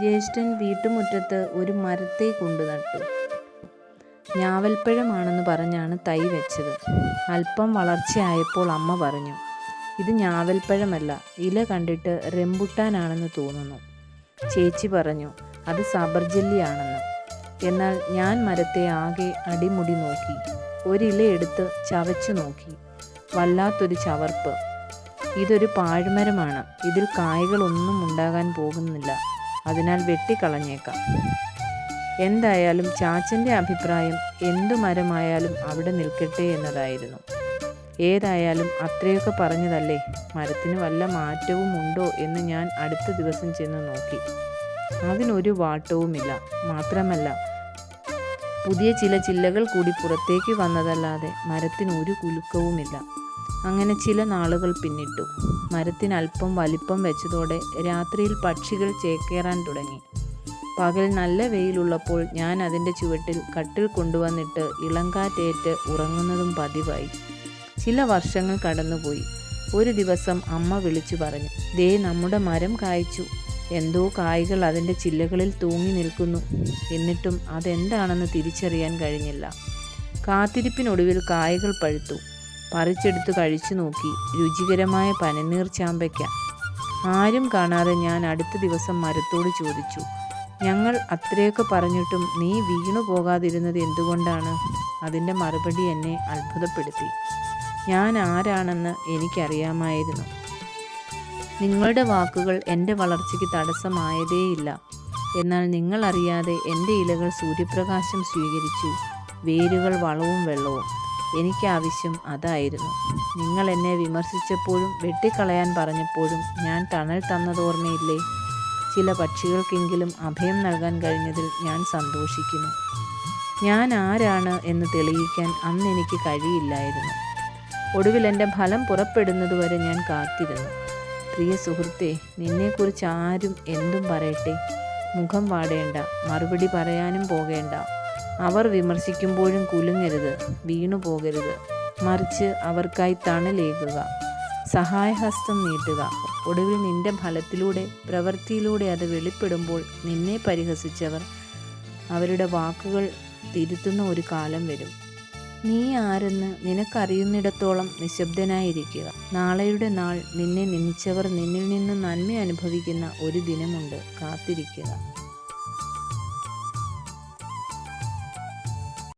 ജ്യേഷ്ഠൻ വീട്ടുമുറ്റത്ത് ഒരു മരത്തെ കൊണ്ടു നട്ടു. ഞാവൽപ്പഴമാണെന്ന് പറഞ്ഞാണ് തൈ വെച്ചത്. അല്പം വളർച്ചയായപ്പോൾ അമ്മ പറഞ്ഞു ഇത് ഞാവൽപ്പഴമല്ല ഇല കണ്ടിട്ട് റെമ്പുട്ടാനാണെന്ന് തോന്നുന്നു. ചേച്ചി പറഞ്ഞു അത് സബർജല്ലിയാണെന്ന്. എന്നാൽ ഞാൻ മരത്തെ ആകെ അടിമുടി നോക്കി ഒരില എടുത്ത് ചവച്ചു നോക്കി. വല്ലാത്തൊരു ചവർപ്പ്. ഇതൊരു പാഴ്മരമാണ് ഇതിൽ കായകളൊന്നും ഉണ്ടാകാൻ പോകുന്നില്ല. അതിനാൽ വെട്ടിക്കളഞ്ഞേക്കാം. എന്തായാലും ചാച്ചന്റെ അഭിപ്രായം എന്തു മരമായാലും അവിടെ നിൽക്കട്ടെ എന്നതായിരുന്നു. ഏതായാലും അത്രയൊക്കെ പറഞ്ഞതല്ലേ? മരത്തിന് വല്ല മാറ്റവും ഉണ്ടോ എന്ന് ഞാൻ അടുത്ത ദിവസം ചെന്ന് നോക്കി. അതിനൊരു വാട്ടവുമില്ല. മാത്രമല്ല പുതിയ ചില ചില്ലകൾ കൂടി പുറത്തേക്ക് വന്നതല്ലാതെ മരത്തിന് ഒരു കുലുക്കവുമില്ല. അങ്ങനെ ചില നാളുകൾ പിന്നിട്ടു. മരത്തിന് അല്പം വലിപ്പം വെച്ചതോടെ രാത്രിയിൽ പക്ഷികൾ ചേക്കേറാൻ തുടങ്ങി. പകൽ നല്ല വെയിലുള്ളപ്പോൾ ഞാൻ അതിന്റെ ചുവട്ടിൽ കട്ടിൽ കൊണ്ടുവന്നിട്ട് ഇളങ്കാറ്റേറ്റ് ഉറങ്ങുന്നതും പതിവായി. ചില വർഷങ്ങൾ കടന്നുപോയി. ഒരു ദിവസം അമ്മ വിളിച്ചു പറഞ്ഞു ദേ നമ്മുടെ മരം കായ്ച്ചു. എന്തോ കായ്കൾ അതിന്റെ ചില്ലകളിൽ തൂങ്ങി നിൽക്കുന്നു. എന്നിട്ടും അതെന്താണെന്ന് തിരിച്ചറിയാൻ കഴിഞ്ഞില്ല. കാത്തിരിപ്പിനൊടുവിൽ കായകൾ പഴുത്തു. പറിച്ചെടുത്ത് കഴിച്ചു നോക്കി. രുചികരമായ പനനീർ ചാമ്പയ്ക്ക. ആരും കാണാതെ ഞാൻ അടുത്ത ദിവസം മരത്തോട് ചോദിച്ചു ഞങ്ങൾ അത്രയൊക്കെ പറഞ്ഞിട്ടും നീ വീണു പോകാതിരുന്നത് എന്തുകൊണ്ടാണ് അതിന്റെ മറുപടി എന്നെ അത്ഭുതപ്പെടുത്തി. ഞാൻ ആരാണെന്ന് എനിക്കറിയാമായിരുന്നു. നിങ്ങളുടെ വാക്കുകൾ എന്റെ വളർച്ചയ്ക്ക് തടസ്സമായതേയില്ല. എന്നാൽ നിങ്ങളറിയാതെ എന്റെ ഇലകൾ സൂര്യപ്രകാശം സ്വീകരിച്ചു. വേരുകൾ വളവും വെള്ളവും. എനിക്ക് ആവശ്യം അതായിരുന്നു. നിങ്ങൾ എന്നെ വിമർശിച്ചപ്പോഴും വെട്ടിക്കളയാൻ പറഞ്ഞപ്പോഴും ഞാൻ തണൽ തന്നതോർമ്മയില്ലേ ചില പക്ഷികൾക്കെങ്കിലും അഭയം നൽകാൻ കഴിഞ്ഞതിൽ ഞാൻ സന്തോഷിക്കുന്നു. ഞാൻ ആരാണ് എന്ന് തെളിയിക്കാൻ അന്ന് എനിക്ക് കഴിയില്ലായിരുന്നു. ഒടുവിൽ എന്റെ ഫലം പുറപ്പെടുന്നതുവരെ ഞാൻ കാത്തിരുന്നു. പ്രിയ സുഹൃത്തെ നിന്നെക്കുറിച്ച് ആരും എന്തും പറയട്ടെ. മുഖം വാടേണ്ട മറുപടി പറയാനും പോകേണ്ട. അവർ വിമർശിക്കുമ്പോഴും കുലുങ്ങരുത് വീണു പോകരുത് മറിച്ച് അവർക്കായി തണലേകുക. സഹായഹസ്തം നീട്ടുക. ഒടുവിൽ നിന്റെ ഫലത്തിലൂടെ പ്രവൃത്തിയിലൂടെ അത് വെളിപ്പെടുമ്പോൾ നിന്നെ പരിഹസിച്ചവർ അവരുടെ വാക്കുകൾ തിരുത്തുന്ന ഒരു കാലം വരും. നീ ആരെന്ന് നിനക്കറിയുന്നിടത്തോളം നിശബ്ദനായിരിക്കുക. നാളെയുടെ നാൾ നിന്നെ നിന്ദിച്ചവർ നിന്നിൽ നിന്ന് നന്മ അനുഭവിക്കുന്ന ഒരു ദിനമുണ്ട്. കാത്തിരിക്കുക.